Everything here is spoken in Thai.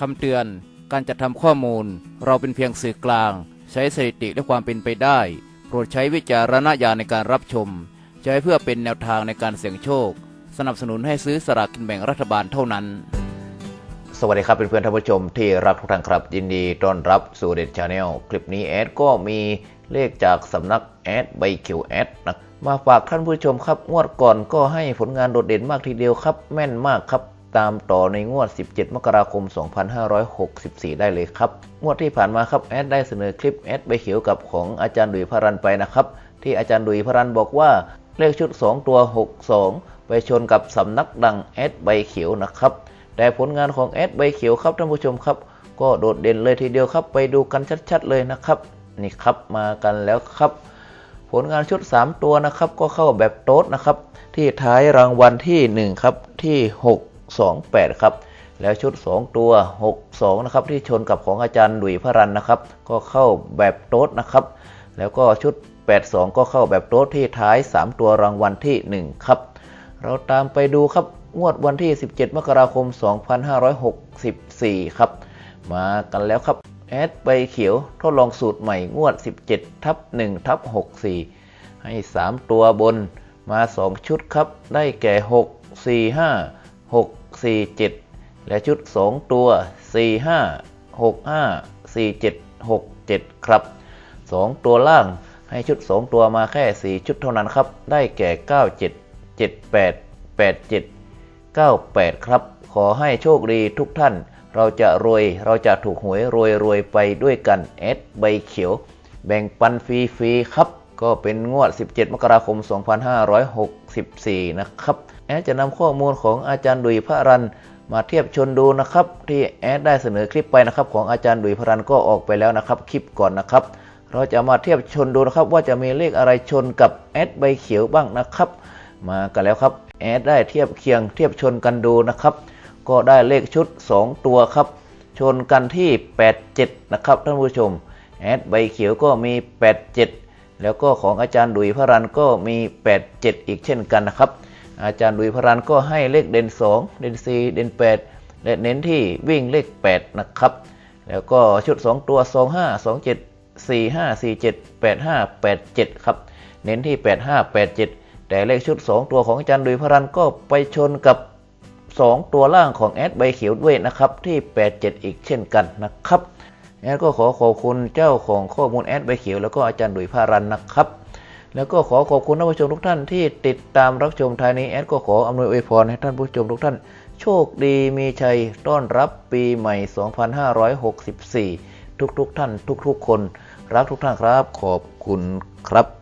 คำเตือน การจัดทำข้อมูล เราเป็นเพียงสื่อกลาง ใช้สถิติและความเป็นไปได้ โปรดใช้วิจารณญาณในการรับชม ใช้เพื่อเป็นแนวทางในการเสี่ยงโชค สนับสนุนให้ซื้อสลากกินแบ่งรัฐบาลเท่านั้น สวัสดีครับเพื่อนๆท่านผู้ชมที่รักทุกท่านครับยินดีต้อนรับสู่เด็ดชาแนลคลิปนี้แอดก็มีเลขจากสำนักแอดใบเขียวแอดนะมาฝากท่านผู้ชมครับงวดก่อนก็ให้ผลงานโดดเด่นมากทีเดียวครับ แม่นมากครับ ตามต่อในงวด 17 มกราคม 2564 ได้เลยครับ งวดที่ผ่านมาครับแอดได้เสนอคลิปแอดใบเขียวกับของอาจารย์ดุยพรันไปนะครับ ที่อาจารย์ดุยพรันบอกว่าเลขชุด 2 ตัว 62 ไปชนกับสำนักดังแอดใบเขียวนะครับ แต่ผลงานของแอดใบเขียวครับท่านผู้ชมครับ ก็โดดเด่นเลยทีเดียวครับ ไปดูกันชัดๆเลยนะครับ นี่ครับมากันแล้วครับ ผลงานชุด 3 ตัวนะครับ ก็เข้าแบบโต๊ดนะครับ ที่ท้ายรางวัลที่ 1 ครับที่ 628 ครับ แล้วชุด 2 ตัว 62 นะครับ ที่ชนกับของอาจารย์หลุยพระรันนะครับ ก็เข้าแบบโต๊ดนะครับ แล้วก็ชุด 82 ก็เข้าแบบโต๊ดที่ท้าย 3 ตัวรางวัลที่ 1 ครับ เราตามไปดูครับงวดวันที่ 17 มกราคม 2564 ครับ มากันแล้วครับแอดใบเขียวทดลองสูตรใหม่งวด 17ทับ1ทับ64 ให้ 3 ตัวบนมา 2 ชุดครับ ได้แก่ 6 4 5 6 4 7 และชุด 2 ตัว 4 5 6 5 4 7 6 7 ครับ 2 ตัวล่างให้ชุด 2 ตัวมาแค่ 4 ชุดเท่านั้นครับ ได้แก่ 97 78 87 98 ครับ ขอให้โชคดีทุกท่าน เราจะรวย เราจะถูกหวยรวยรวยไปด้วยกันแอดใบเขียว แบ่งปันฟรีๆครับ ก็เป็นงวด 17 มกราคม 2564 นะครับ แอดจะนำข้อมูลของอาจารย์ดุยพระรันมาเทียบชนดูนะครับ ที่แอดได้เสนอคลิปไปนะครับ ของอาจารย์ดุยพระรันก็ออกไปแล้วนะครับ คลิปก่อนนะครับ เราจะมาเทียบชนดูนะครับ ว่าจะมีเลขอะไรชนกับแอดใบเขียวบ้างนะครับ มากันแล้วครับแอดได้เทียบเคียงเทียบชนกันดูนะครับ ก็ได้เลขชุด 2 ตัวครับ ชนกันที่ 87 นะครับท่านผู้ชมแอดใบเขียวก็มี 87 แล้วก็ของอาจารย์ดุยพระรันก็มี 87 อีกเช่นกันนะครับ อาจารย์ดุยพระรันก็ให้เลขเด่น 2 เด่น 4 เด่น 8 และเน้นที่วิ่งเลข 8 นะครับ แล้วก็ชุด 2 ตัว 25 27 45 47 85 87 ครับ เน้นที่ 85 87 แต่เลขชุด 2 ตัวของอาจารย์ดุยพระรันก็ไปชนกับ 2 ตัวล่างของแอดใบเขียวด้วยนะครับที่ 87 อีกเช่นกันนะครับ แอดก็ขอขอบคุณเจ้าของข้อมูลแอดใบเขียวแล้วก็อาจารย์ดุยพารันนะครับ แล้วก็ขอขอบคุณท่านผู้ชมทุกท่านที่ติดตามรับชมทายนี้แอดก็ขออำนวยอวยพรให้ท่านผู้ชมทุกท่าน โชคดีมีชัยต้อนรับปีใหม่ 2564 ทุกๆทท่านทุกๆคน รักทุกท่านครับ ขอบคุณครับ